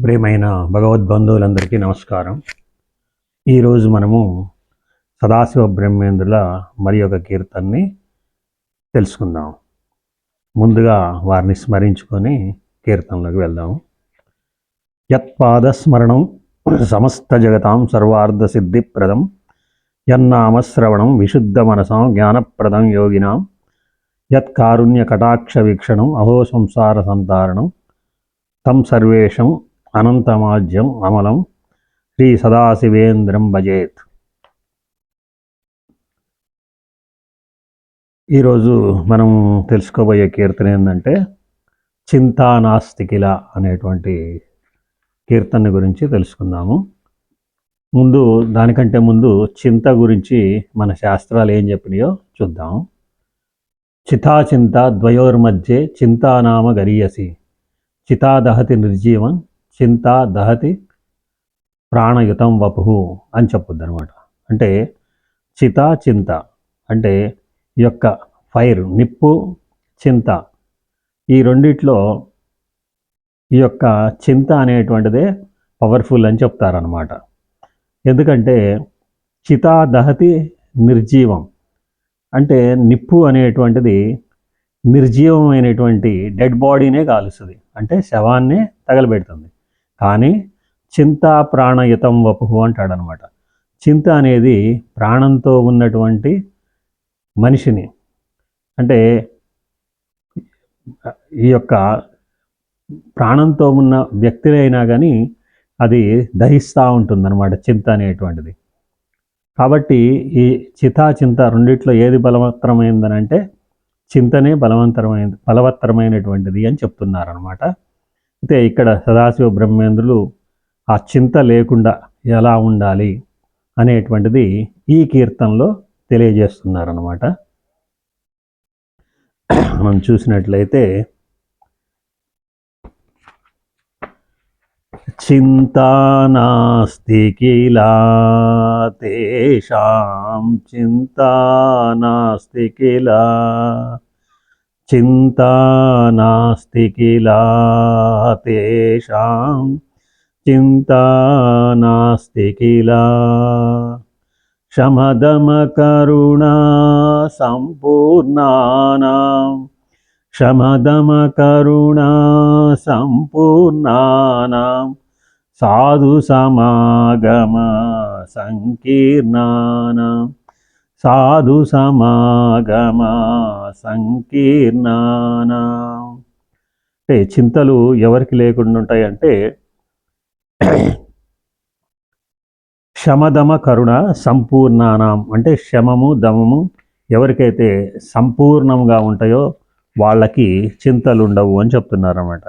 ప్రేమైన భగవద్బంధువులందరికీ నమస్కారం. ఈరోజు మనము సదాశివ బ్రహ్మేంద్రుల మరి ఒక కీర్తనని తెలుసుకుందాం. ముందుగా వారిని స్మరించుకొని కీర్తనలోకి వెళ్దాం. యత్పాదస్మరణం సమస్త జగతాం సర్వార్థ సిద్ధిప్రదం యన్నామశ్రవణం విశుద్ధ మనసాం జ్ఞానప్రదం యోగినాం. యత్కారుణ్య కటాక్ష వీక్షణం అహో సంసార సంతారణం. తం సర్వేషం అనంతమాజ్యం అమలం. శ్రీ సదాశివేంద్రం భజేత్. ఈరోజు మనం తెలుసుకోబోయే కీర్తన ఏంటంటే చింతానాస్తికిల అనేటువంటి కీర్తన గురించి తెలుసుకుందాము. ముందు దానికంటే ముందు చింత గురించి మన శాస్త్రాలు ఏం చెప్పినాయో చూద్దాం. చితాచింత ద్వయోర్మధ్యే చింతానామ గరీయసి. చితాదహతి నిర్జీవం చింతా దహతి ప్రాణయుతం వపు అని చెప్పొద్దు అనమాట అంటే చిత చింత అంటే ఈ యొక్క ఫైర్ నిప్పు చింత ఈ రెండిట్లో ఈ యొక్క చింత అనేటువంటిదే పవర్ఫుల్ అని చెప్తారనమాట ఎందుకంటే చితా దహతి నిర్జీవం అంటే నిప్పు అనేటువంటిది నిర్జీవమైనటువంటి డెడ్ బాడీనే కాలుస్తుంది. అంటే శవాన్నే తగలబెడుతుంది. కానీ చింత ప్రాణయుతం వపు అంటాడనమాట. చింత అనేది ప్రాణంతో ఉన్నటువంటి మనిషిని. అంటే ఈ యొక్క ప్రాణంతో ఉన్న వ్యక్తినైనా కానీ అది దహిస్తూ ఉంటుందన్నమాట చింత అనేటువంటిది. కాబట్టి ఈ చితా చింత రెండిట్లో ఏది బలవత్తరమైందని చింతనే బలవంతరమైంది బలవత్తరమైనటువంటిది అని చెప్తున్నారనమాట అయితే ఇక్కడ సదాశివ బ్రహ్మేంద్రులు ఆ చింత లేకుండా ఎలా ఉండాలి అనేటువంటిది ఈ కీర్తనలో తెలియజేస్తున్నారన్నమాట. మనం చూసినట్లయితే చింతానాస్తి కిలా తేషాం చింతా కిలా చింతా నాస్తి కిలా తేషాం చింతా నాస్తి కిలా శమదమకరుణా సంపూర్ణానాం శమదమకరుణా సంపూర్ణానాం సాధు సమాగమ సంకీర్ణానాం సాధు సమాగమ సంకీర్ణానా? అంటే చింతలు ఎవరికి లేకుండా ఉంటాయంటే శమదమ కరుణ సంపూర్ణానాం. అంటే శమము దమము ఎవరికైతే సంపూర్ణంగా ఉంటాయో వాళ్ళకి చింతలు ఉండవు అని చెప్తున్నారు అన్నమాట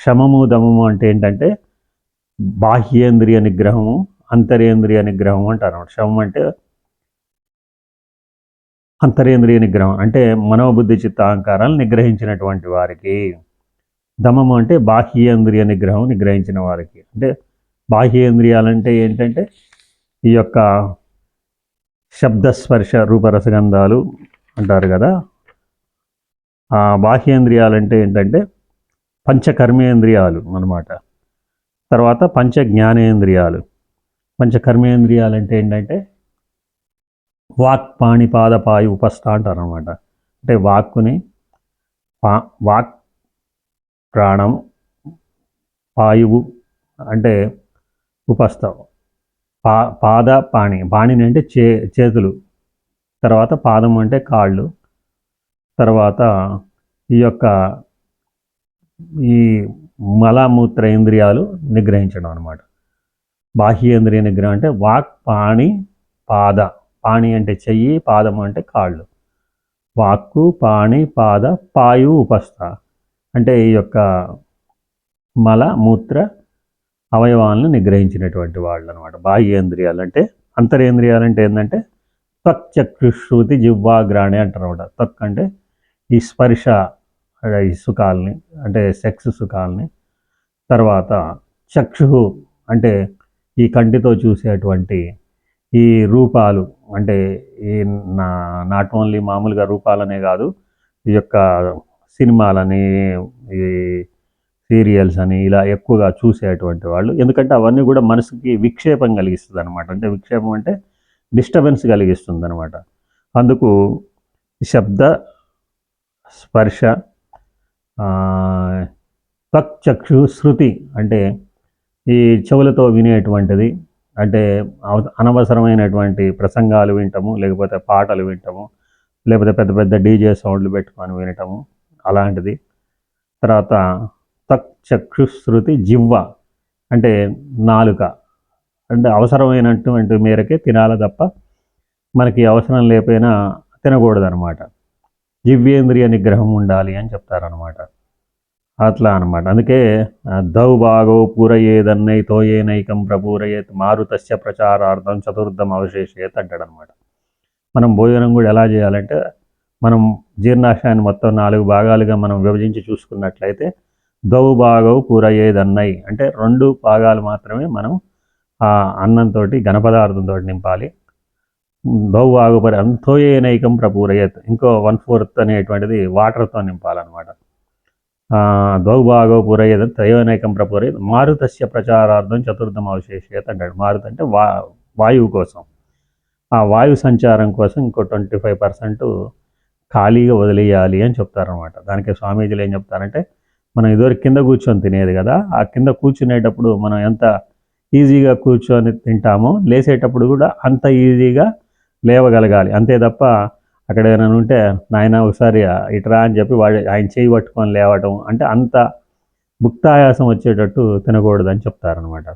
శమము దమము అంటే ఏంటంటే బాహ్యేంద్రియ నిగ్రహము అంతరేంద్రియ నిగ్రహం అంటారు అన్నమాట శమం అంటే అంతరేంద్రియ నిగ్రహం అంటే మనోబుద్ధి చిత్త అహంకారాలు నిగ్రహించినటువంటి వారికి. దమము అంటే బాహ్యేంద్రియ నిగ్రహం నిగ్రహించిన వారికి. అంటే బాహ్యేంద్రియాలంటే ఏంటంటే ఈ యొక్క శబ్దస్పర్శ రూపరసగంధాలు అంటారు కదా. ఆ బాహ్యేంద్రియాలంటే ఏంటంటే పంచకర్మేంద్రియాలు అన్నమాట. తర్వాత పంచ జ్ఞానేంద్రియాలు పంచకర్మేంద్రియాలు అంటే ఏంటంటే వాక్ పాణి పాద పాయు ఉపస్థ అంటారు అనమాట అంటే వాక్కుని పా వాక్ ప్రాణం పాయువు అంటే ఉపస్థ. పా పాద పాణి పాణిని అంటే చే చేతులు. తర్వాత పాదం అంటే కాళ్ళు. తర్వాత ఈ యొక్క ఈ మలమూత్ర ఇంద్రియాలు నిగ్రహించడం అనమాట బాహ్యేంద్రియ నిగ్రహం అంటే వాక్ పాణి పాద పాణి అంటే చెయ్యి పాదం అంటే కాళ్ళు. వాక్కు పాణి పాద పాయు ఉపస్థ. అంటే ఈ యొక్క మల మూత్ర అవయవాలను నిగ్రహించినటువంటి వాళ్ళు అనమాట బాహ్యేంద్రియాలు అంటే అంతరేంద్రియాలు అంటే ఏంటంటే త్వక్ చక్షుశ్రుతి జివ్వాగ్రాణి అంటారు అనమాట త్వక్ అంటే ఈ స్పర్శ ఈ సుఖాలని అంటే సెక్స్ సుఖాలని. తర్వాత చక్షు అంటే ఈ కంటితో చూసేటువంటి ఈ రూపాలు అంటే ఈ నా నాట్ ఓన్లీ మామూలుగా రూపాలనే కాదు ఈ యొక్క సినిమాలని ఈ సీరియల్స్ అని ఇలా ఎక్కువగా చూసేటువంటి వాళ్ళు. ఎందుకంటే అవన్నీ కూడా మనసుకి విక్షేపం కలిగిస్తుంది అనమాట అంటే విక్షేపం అంటే డిస్టర్బెన్స్ కలిగిస్తుంది అనమాట అందుకు శబ్ద స్పర్శ ఆ, చక్షు శృతి అంటే ఈ చెవులతో వినేటువంటిది అంటే అవ- అనవసరమైనటువంటి ప్రసంగాలు వింటాము లేకపోతే పాటలు వింటాము లేకపోతే పెద్ద పెద్ద డీజే సౌండ్లు పెట్టుకొని వినటము అలాంటిది. తర్వాత తక్ చక్షుశ్రుతి జివ్వ అంటే నాలుక. అంటే అవసరమైనటువంటి మేరకే తినాలి తప్ప మనకి అవసరం లేకపోయినా తినకూడదు అనమాట జివ్యేంద్రియ నిగ్రహం ఉండాలి అని చెప్తారనమాట అట్లా అనమాట అందుకే దౌ భాగో పూరయేదన్నై తోయేనైకం ప్రపూరయేత్ మారుతస్య ప్రచారార్థం చతుర్థం అవశేషేత్ అంటాడనమాట మనం భోజనం కూడా ఎలా చేయాలంటే మనం జీర్ణాశయాన్ని మొత్తం నాలుగు భాగాలుగా మనం విభజించి చూసుకున్నట్లయితే దౌ భాగవు పూరయేదన్నై అంటే రెండు భాగాలు మాత్రమే మనం ఆ అన్నంతో ఘనపదార్థంతో నింపాలి. దౌ భాగు పరి అంతోయేనైకం ప్రపూరయత్ ఇంకో వన్ ఫోర్త్ అనేటువంటిది వాటర్తో నింపాలన్నమాట. దౌ పురయ్యదని త్రయోనైకం ప్రపూరయ్యేది మారుతస్య ప్రచారార్థం చతుర్థం అవశేషేత్ అంటాడు. మారుత అంటే వా వాయువు కోసం. ఆ వాయు సంచారం కోసం ఇంకో ట్వంటీ ఫైవ్ పర్సెంట్ ఖాళీగా వదిలేయాలి అని చెప్తారనమాట దానికి స్వామీజీలు ఏం చెప్తారంటే మనం ఇదివరకు కింద కూర్చొని తినేది కదా ఆ కింద కూర్చునేటప్పుడు మనం ఎంత ఈజీగా కూర్చొని తింటామో లేసేటప్పుడు కూడా అంత ఈజీగా లేవగలగాలి. అంతే తప్ప అక్కడ ఏమైనా ఉంటే నాయన ఒకసారి ఇటరా అని చెప్పి వాడు ఆయన చేయి పట్టుకొని లేవటం అంటే అంత భుక్తాయాసం వచ్చేటట్టు తినకూడదు అని చెప్తారనమాట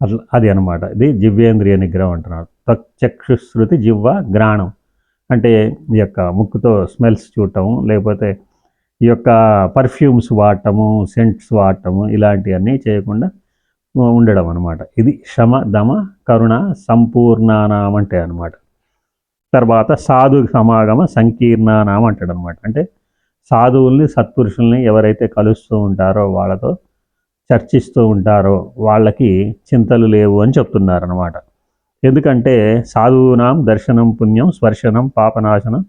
అట్లా అది అనమాట ఇది జివ్వేంద్రియ నిగ్రహం అంటున్నారు. త్వక్ చక్షుశ్రుతి జివ్వ గ్రాణం అంటే ఈ యొక్క ముక్కుతో స్మెల్స్ చూడటం లేకపోతే ఈ యొక్క పర్ఫ్యూమ్స్ వాడటము సెంట్స్ వాడటము ఇలాంటివన్నీ చేయకుండా ఉండడం అనమాట ఇది శమ దమ కరుణ సంపూర్ణానామంటే అనమాట తర్వాత సాధు సమాగమ సంకీర్ణానాం అంటాడు అనమాట అంటే సాధువుల్ని సత్పురుషుల్ని ఎవరైతే కలుస్తూ ఉంటారో వాళ్ళతో చర్చిస్తూ ఉంటారో వాళ్ళకి చింతలు లేవు అని చెప్తున్నారు అనమాట ఎందుకంటే సాధువునాం దర్శనం పుణ్యం స్పర్శనం పాపనాశనం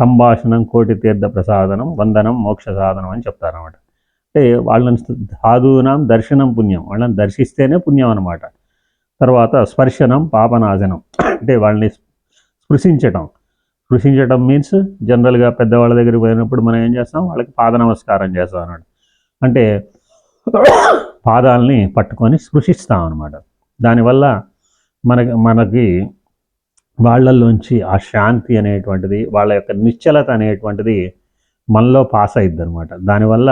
సంభాషణం కోటి తీర్థ ప్రసాదనం వందనం మోక్ష సాధనం అని చెప్తారనమాట. అంటే వాళ్ళని సాధువునాం దర్శనం పుణ్యం వాళ్ళని దర్శిస్తేనే పుణ్యం అనమాట. తర్వాత స్పర్శనం పాపనాశనం. అంటే వాళ్ళని స్పృశించటం స్పృశించటం మీన్స్ జనరల్గా పెద్దవాళ్ళ దగ్గరికి పోయినప్పుడు మనం ఏం చేస్తాం? వాళ్ళకి పాద నమస్కారం చేస్తాం అన్నమాట. అంటే పాదాలని పట్టుకొని స్పృశిస్తాం అనమాట దానివల్ల మనకి మనకి వాళ్ళల్లోంచి ఆ శాంతి అనేటువంటిది వాళ్ళ యొక్క నిశ్చలత అనేటువంటిది మనలో పాస్ అయిద్ది అనమాట దానివల్ల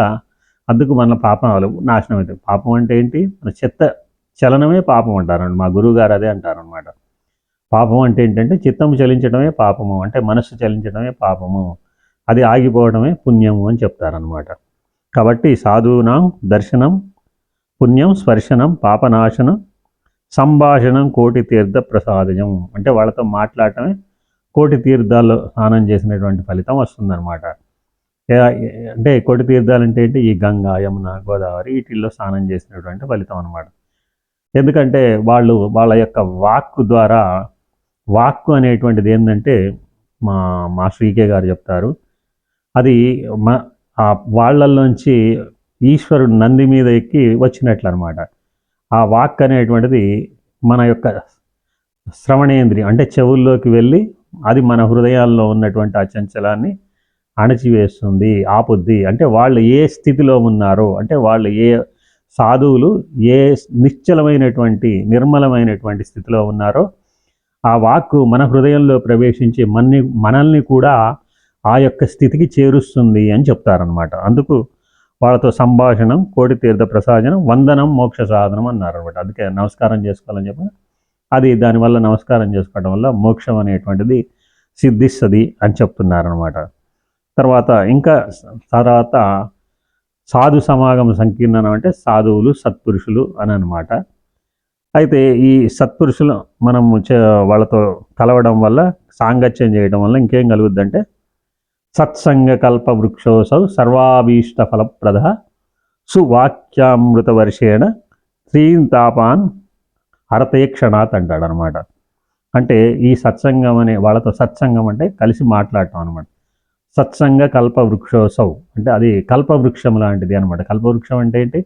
అందుకు మన పాపాలు నాశనం అవుతుంది పాపం అంటే ఏంటి? మన చెత్త చలనమే పాపం అంటారండి మా గురువు గారు అదే అంటారనమాట పాపం అంటే ఏంటంటే చిత్తము చలించడమే పాపము అంటే మనస్సు చలించడమే పాపము అది ఆగిపోవడమే పుణ్యము అని చెప్తారనమాట కాబట్టి సాధువునాం దర్శనం పుణ్యం స్పర్శనం పాపనాశనం సంభాషణం కోటి తీర్థ ప్రసాదజం అంటే వాళ్ళతో మాట్లాడటమే కోటి తీర్థాల్లో స్నానం చేసినటువంటి ఫలితం వస్తుందన్నమాట. అంటే కోటి తీర్థాలు అంటే ఏంటి? ఈ గంగా యమున గోదావరి వీటిల్లో స్నానం చేసినటువంటి ఫలితం అనమాట ఎందుకంటే వాళ్ళు వాళ్ళ యొక్క వాక్కు ద్వారా వాక్కు అనేటువంటిది ఏంటంటే మా మా శ్రీకే గారు చెప్తారు. అది మా ఆ వాళ్ళల్లోంచి ఈశ్వరుడు నంది మీద ఎక్కి వచ్చినట్లు అనమాట ఆ వాక్ అనేటువంటిది మన యొక్క శ్రవణేంద్రియం అంటే చెవుల్లోకి వెళ్ళి అది మన హృదయాల్లో ఉన్నటువంటి ఆ చంచలాన్ని అణచివేస్తుంది ఆపుద్ది. అంటే వాళ్ళు ఏ స్థితిలో ఉన్నారో అంటే వాళ్ళు ఏ సాధువులు ఏ నిశ్చలమైనటువంటి నిర్మలమైనటువంటి స్థితిలో ఉన్నారో ఆ వాక్కు మన హృదయంలో ప్రవేశించి మన్ని మనల్ని కూడా ఆ యొక్క స్థితికి చేరుస్తుంది అని చెప్తారనమాట అందుకు వాళ్ళతో సంభాషణం కోటి తీర్థ ప్రసాదనం వందనం మోక్ష సాధనం అన్నారు అనమాట అందుకే నమస్కారం చేసుకోవాలని చెప్పి అది దానివల్ల నమస్కారం చేసుకోవడం వల్ల మోక్షం అనేటువంటిది సిద్ధిస్తుంది అని చెప్తున్నారనమాట తర్వాత ఇంకా తర్వాత సాధు సమాగమ సంకీర్ణనం అంటే సాధువులు సత్పురుషులు అని అనమాట అయితే ఈ సత్పురుషులు మనం వాళ్ళతో కలవడం వల్ల సాంగత్యం చేయడం వల్ల ఇంకేం కలుగుద్దంటే సత్సంగ కల్ప వృక్షోసౌ సర్వాభీష్ట ఫలప్రద సువాక్యామృత వర్షేణ శ్రీన్ తాపాన్ హరతే క్షణాత్ అంటాడు అనమాట అంటే ఈ సత్సంగం అనే వాళ్ళతో సత్సంగం అంటే కలిసి మాట్లాడటం అనమాట. సత్సంగ కల్ప కల్పవృక్షోత్సవ్ అంటే అది కల్పవృక్షం లాంటిది అనమాట. కల్పవృక్షం అంటే ఏంటి?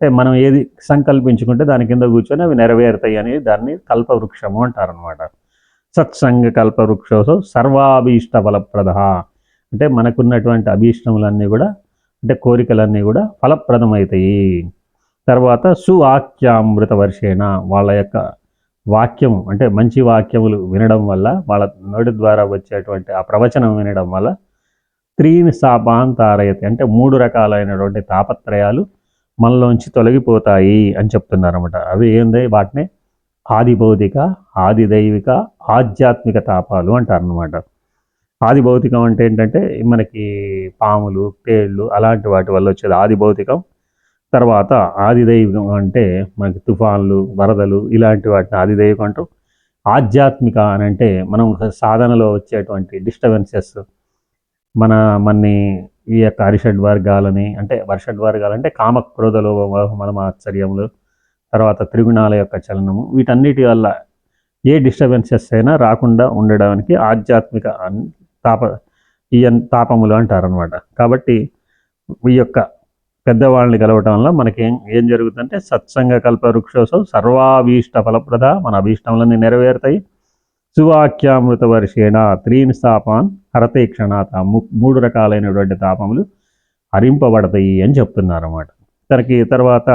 అంటే మనం ఏది సంకల్పించుకుంటే దాని కింద కూర్చొని అవి నెరవేరుతాయి అనేది దాన్ని కల్పవృక్షము అంటారనమాట సత్సంగ కల్పవృక్షోత్సవ్ సర్వాభీష్ట ఫలప్రద అంటే మనకున్నటువంటి అభీష్టములన్నీ కూడా అంటే కోరికలన్నీ కూడా ఫలప్రదమవుతాయి తర్వాత సువాక్యామృత వర్షేణ వాళ్ళ యొక్క వాక్యం అంటే మంచి వాక్యములు వినడం వల్ల వాళ్ళ నోటి ద్వారా వచ్చేటువంటి ఆ ప్రవచనం వినడం వల్ల త్రీని శాపాన్ తారయతి అంటే మూడు రకాలైనటువంటి తాపత్రయాలు మనలోంచి తొలగిపోతాయి అని చెప్తున్నారు అనమాట అవి ఏంది? వాటిని ఆది భౌతిక ఆది దైవిక ఆధ్యాత్మిక తాపాలు అంటారనమాట ఆది భౌతికం అంటే ఏంటంటే మనకి పాములు తేళ్ళు అలాంటి వాటి వల్ల వచ్చేది ఆది భౌతికం తర్వాత ఆది దైవికం అంటే మనకి తుఫాన్లు వరదలు ఇలాంటి వాటిని ఆది దైవికం అంటూ. ఆధ్యాత్మిక అని అంటే మనం సాధనలో వచ్చేటువంటి డిస్టర్బెన్సెస్ మన మన్ని ఈ యొక్క అరిషడ్ వర్గాలని అంటే వర్షడ్ వర్గాలు అంటే కామక్రోధలు మనమాశ్చర్యములు తర్వాత త్రిగుణాల యొక్క చలనము వీటన్నిటి వల్ల ఏ డిస్టర్బెన్సెస్ అయినా రాకుండా ఉండడానికి ఆధ్యాత్మిక తాప ఈ తాపములు తాపములు అంటారనమాట కాబట్టి ఈ యొక్క పెద్దవాళ్ళని కలవటం వల్ల మనకి ఏం ఏం జరుగుతుందంటే సత్సంగ కల్ప వృక్షోత్సవం సర్వాభీష్ట ఫలప్రద మన అభీష్టములన్నీ నెరవేరుతాయి. సువాక్యామృత వర్షేణ త్రీని స్థాపాన్ హరతేక్షణ మూడు రకాలైనటువంటి తాపములు హరింపబడతాయి అని చెప్తున్నారు అన్నమాట తనకి తర్వాత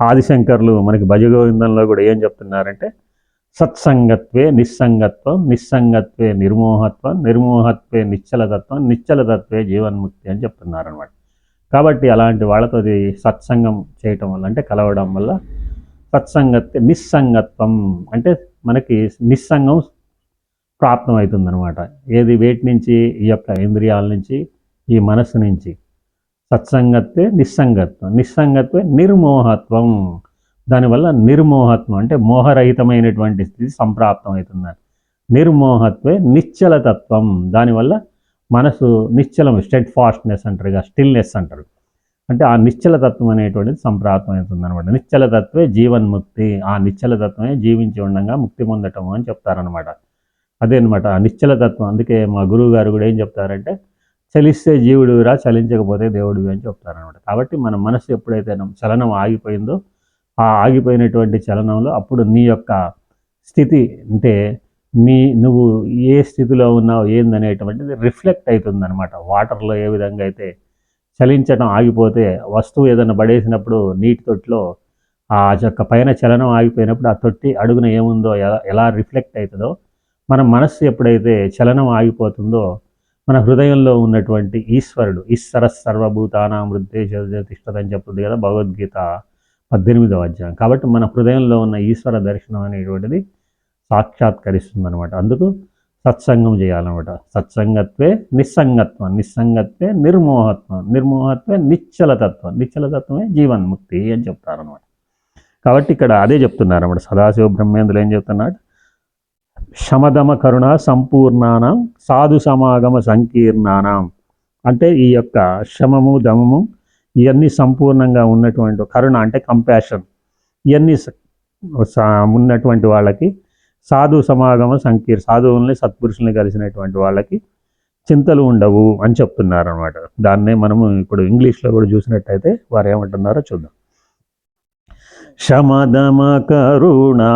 ఆదిశంకర్లు మనకి భజగోవిందంలో కూడా ఏం చెప్తున్నారంటే సత్సంగత్వే నిస్సంగత్వం నిస్సంగత్వే నిర్మోహత్వం నిర్మోహత్వే నిశ్చలతత్వం నిశ్చలతత్వే జీవన్ముక్తి అని చెప్తున్నారు అనమాట కాబట్టి అలాంటి వాళ్ళతో సత్సంగం చేయటం వల్ల అంటే కలవడం వల్ల సత్సంగత్వ నిస్సంగత్వం అంటే మనకి నిస్సంగం ప్రాప్తమవుతుందన్నమాట. ఏది వేటి నుంచి ఈ యొక్క ఇంద్రియాల నుంచి ఈ మనస్సు నుంచి? సత్సంగత్వే నిస్సంగత్వం. నిస్సంగత్వే నిర్మోహత్వం. దానివల్ల నిర్మోహత్వం అంటే మోహరహితమైనటువంటి స్థితి సంప్రాప్తం అవుతుంది నిర్మోహత్వే నిశ్చలతత్వం. దానివల్ల మనసు నిశ్చలం స్టెడ్ ఫాస్ట్నెస్ అంటారు ఇక స్టిల్నెస్ అంటారు. అంటే ఆ నిశ్చలతత్వం అనేటువంటిది సంప్రాప్తం అవుతుంది అనమాట నిశ్చలతత్వే జీవన్ముక్తి. ఆ నిశ్చలతత్వమే జీవించి ఉండగా ముక్తి పొందటం అని చెప్తారనమాట అదే అనమాట ఆ నిశ్చలతత్వం. అందుకే మా గురువు గారు కూడా ఏం చెప్తారంటే చలిస్తే జీవుడురా చలించకపోతే దేవుడివి అని చెప్తారనమాట కాబట్టి మన మనసు ఎప్పుడైతే చలనం ఆగిపోయిందో ఆ ఆగిపోయినటువంటి చలనంలో అప్పుడు నీ యొక్క స్థితి అంటే నీ నువ్వు ఏ స్థితిలో ఉన్నావు ఏందనేటువంటిది రిఫ్లెక్ట్ అవుతుంది అనమాట వాటర్లో ఏ విధంగా అయితే చలించడం ఆగిపోతే వస్తువు ఏదైనా పడేసినప్పుడు నీటి తొట్టిలో ఆ యొక్క పైన చలనం ఆగిపోయినప్పుడు ఆ తొట్టి అడుగున ఏముందో ఎలా ఎలా రిఫ్లెక్ట్ అవుతుందో మన మనస్సు ఎప్పుడైతే చలనం ఆగిపోతుందో మన హృదయంలో ఉన్నటువంటి ఈశ్వరుడు ఈశ్వర సర్వభూతానాం వృద్ధి తిష్టదని చెప్తుంది కదా భగవద్గీత పద్దెనిమిదవ అధ్యాయం. కాబట్టి మన హృదయంలో ఉన్న ఈశ్వర దర్శనం అనేటువంటిది సాక్షాత్కరిస్తుంది అనమాట అందుకు సత్సంగం చేయాలన్నమాట. సత్సంగత్వే నిస్సంగత్వం నిస్సంగత్వే నిర్మోహత్వం నిర్మోహత్వే నిశ్చలతత్వం. నిశ్చలతత్వమే జీవన్ముక్తి అని చెప్తారనమాట కాబట్టి ఇక్కడ అదే చెప్తున్నారు అన్నమాట సదాశివ బ్రహ్మేంద్రులు ఏం చెప్తున్నాడు శమదమ కరుణ సంపూర్ణానం సాధు సమాగమ సంకీర్ణానం. అంటే ఈ యొక్క శమము దమము ఇవన్నీ సంపూర్ణంగా ఉన్నటువంటి కరుణ అంటే కంపాషన్ ఇవన్నీ ఉన్నటువంటి వాళ్ళకి సాధు సమాగమ సంకీర్ సాధువుల్ని సత్పురుషుల్ని కలిసినటువంటి వాళ్ళకి చింతలు ఉండవు అని చెప్తున్నారు అనమాట దాన్నే మనము ఇప్పుడు ఇంగ్లీష్లో కూడా చూసినట్టయితే వారు ఏమంటున్నారో చూద్దాం. శమదమ కరుణా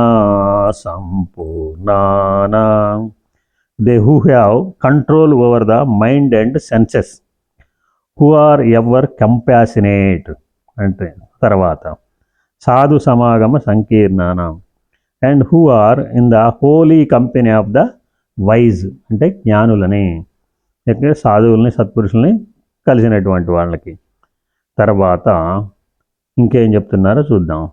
సంపూర్ణ they who have control over the mind and senses who are ever compassionate అంటే తర్వాత సాధు సమాగమ సంకీర్ణానం. And who are in the holy company of the wise అంటే జ్ఞానులని. అంటే సాధువుల్ని సత్పురుషుల్ని కలిసినటువంటి వాళ్ళకి. తర్వాత ఇంకేం చెప్తున్నారో చూద్దాం.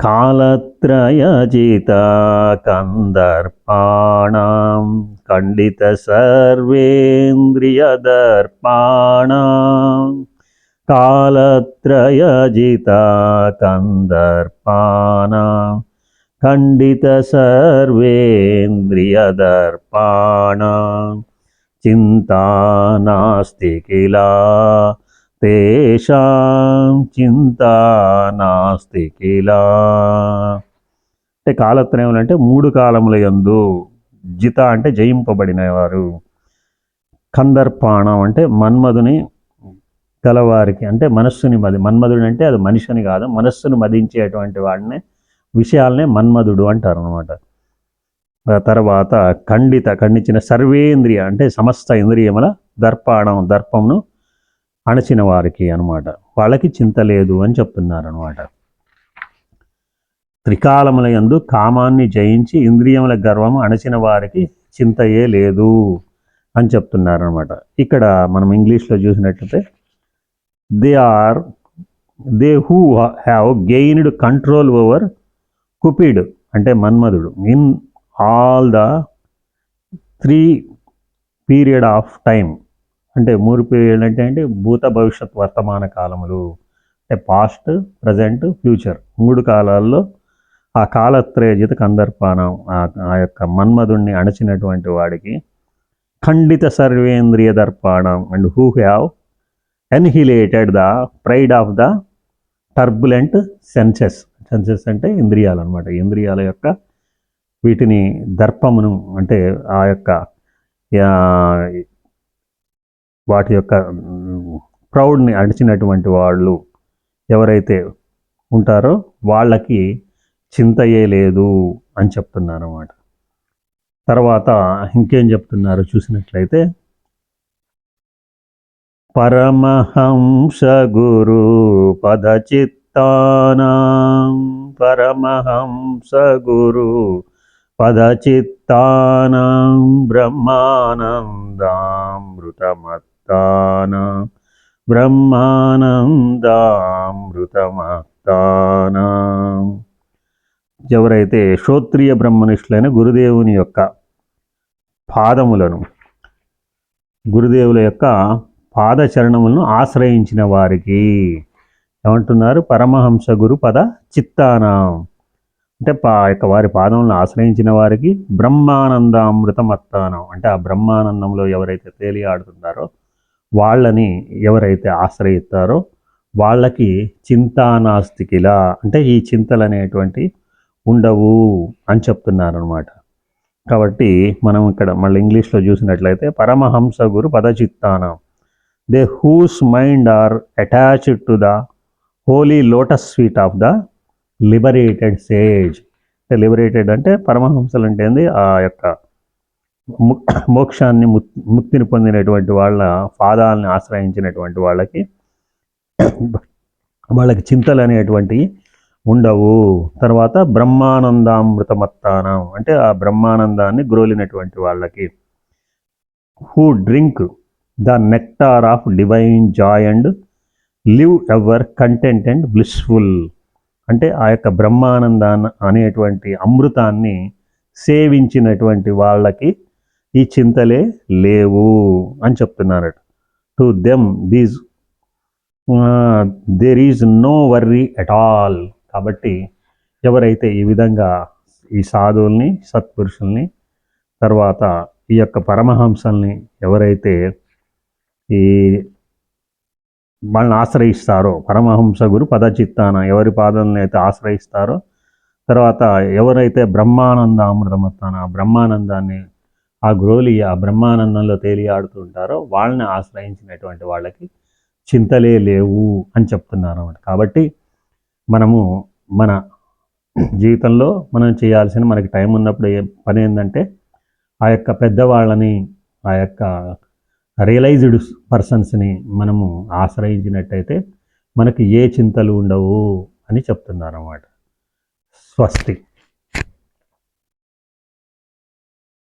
కాలత్రయజిత కందర్పాణం ఖండిత సర్వేంద్రియదర్పాణం. కాలత్రయజిత కందర్పాణం ఖండిత సర్వేంద్రియదర్పాణం చింతా నాస్తి కిలా తేషాం చింతా నాస్తి కిలా అంటే కాలత్రయములు అంటే మూడు కాలముల యందు జిత అంటే జయింపబడినవారు. కందర్పాణం అంటే మన్మధుని గలవారికి అంటే మనస్సుని మది మన్మధుడు అంటే అది మనిషిని కాదు మనస్సును మదించేటువంటి వాడినే విషయాలనే మన్మధుడు అంటారు అనమాట తర్వాత ఖండిత ఖండించిన సర్వేంద్రియ అంటే సమస్త ఇంద్రియముల దర్పాణం దర్పమును అణచిన వారికి అనమాట వాళ్ళకి చింత లేదు అని చెప్తున్నారు అనమాట త్రికాలముల యందు కామాన్ని జయించి ఇంద్రియముల గర్వము అణచిన వారికి చింతయే లేదు అని చెప్తున్నారు అనమాట ఇక్కడ మనం ఇంగ్లీష్లో చూసినట్లయితే they are they who have gained control over cupid అంటే మన్మధుడు. In all the three period of time అంటే మూడు పీరియడ్ అంటే అంటే భూత భవిష్యత్ వర్తమాన కాలములు అంటే పాస్ట్ ప్రజెంట్ ఫ్యూచర్ మూడు కాలాల్లో ఆ కాలత్రయజిత కందర్పానం ఆ యొక్క మన్మధుణ్ణి అణచినటువంటి వాడికి ఖండిత సర్వేంద్రియ దర్పాణం and who have annihilated the pride of the turbulent senses senses అంటే ఇంద్రియాలు అనమాట ఇంద్రియాల యొక్క వీటిని దర్పమును అంటే ఆ యొక్క వాటి యొక్క ప్రౌడ్ని అడిచినటువంటి వాళ్ళు ఎవరైతే ఉంటారో వాళ్ళకి చింతయే లేదు అని చెప్తున్నారు అన్నమాట తర్వాత ఇంకేం చెప్తున్నారు చూసినట్లయితే పరమహంస గురు పదచిత్తానాం. పరమహంస గురు పదచిత్తానాం. బ్రహ్మానందామృతమత్తానాం. బ్రహ్మానందామృతమత్తానాం. ఎవరైతే శ్రోత్రియ బ్రహ్మనిష్ఠులైన గురుదేవుని యొక్క పాదములను గురుదేవుల యొక్క పాదచరణములను ఆశ్రయించిన వారికి. ఏమంటున్నారు? పరమహంస గురు పద చిత్తానం. అంటే పా యొక్క వారి పాదములను ఆశ్రయించిన వారికి బ్రహ్మానందామృతమత్తానం. అంటే ఆ బ్రహ్మానందంలో ఎవరైతే తేలియాడుతున్నారో వాళ్ళని ఎవరైతే ఆశ్రయిస్తారో వాళ్ళకి చింతానాస్తికిలా. అంటే ఈ చింతలు అనేటువంటి ఉండవు అని చెప్తున్నారు అనమాట కాబట్టి మనం ఇక్కడ మళ్ళీ ఇంగ్లీష్లో చూసినట్లయితే పరమహంస గురు పదచిత్తానం they whose mind are attached to the holy lotus feet of the liberated sage. Liberated అంటే పరమహంసలు అంటే ఏంది? ఆ యొక్క మోక్షాన్ని ముక్తిని పొందినటువంటి వాళ్ళ పాదాలని ఆశ్రయించినటువంటి వాళ్ళకి వాళ్ళకి చింతలు అనేటువంటివి ఉండవు. తర్వాత బ్రహ్మానందామృతమత్తానం. అంటే ఆ బ్రహ్మానందాన్ని గ్రోలినటువంటి వాళ్ళకి. Who drink the nectar of divine joy and live ever content and blissful. అంటే ఆ యొక్క బ్రహ్మానందాన్ని అనేటువంటి అమృతాన్ని సేవించినటువంటి వాళ్ళకి ఈ చింతలే లేవు అని చెప్తున్నారట. To them these there is no worry at all. కాబట్టి ఎవరైతే ఈ విధంగా ఈ సాధువుల్ని సత్పురుషుల్ని తర్వాత ఈ యొక్క పరమహంసల్ని ఎవరైతే ఈ వాళ్ళని ఆశ్రయిస్తారో పరమహంస గురు పదచిత్తాన ఎవరి పాదాలను అయితే ఆశ్రయిస్తారో తర్వాత ఎవరైతే బ్రహ్మానంద అమృతమత్తాన ఆ బ్రహ్మానందాన్ని ఆ గ్రోలి ఆ బ్రహ్మానందంలో తేలియాడుతుంటారో వాళ్ళని ఆశ్రయించినటువంటి వాళ్ళకి చింతలే లేవు అని చెప్తున్నారు అనమాట కాబట్టి మనము మన జీవితంలో మనం చేయాల్సిన మనకి టైం ఉన్నప్పుడు ఏ పని ఏంటంటే ఆ యొక్క పెద్దవాళ్ళని ఆ యొక్క రియలైజ్డ్ పర్సన్స్ని మనము ఆశ్రయించినట్టయితే మనకి ఏ చింతలు ఉండవు అని చెప్తున్నారు అన్నమాట స్వస్తి.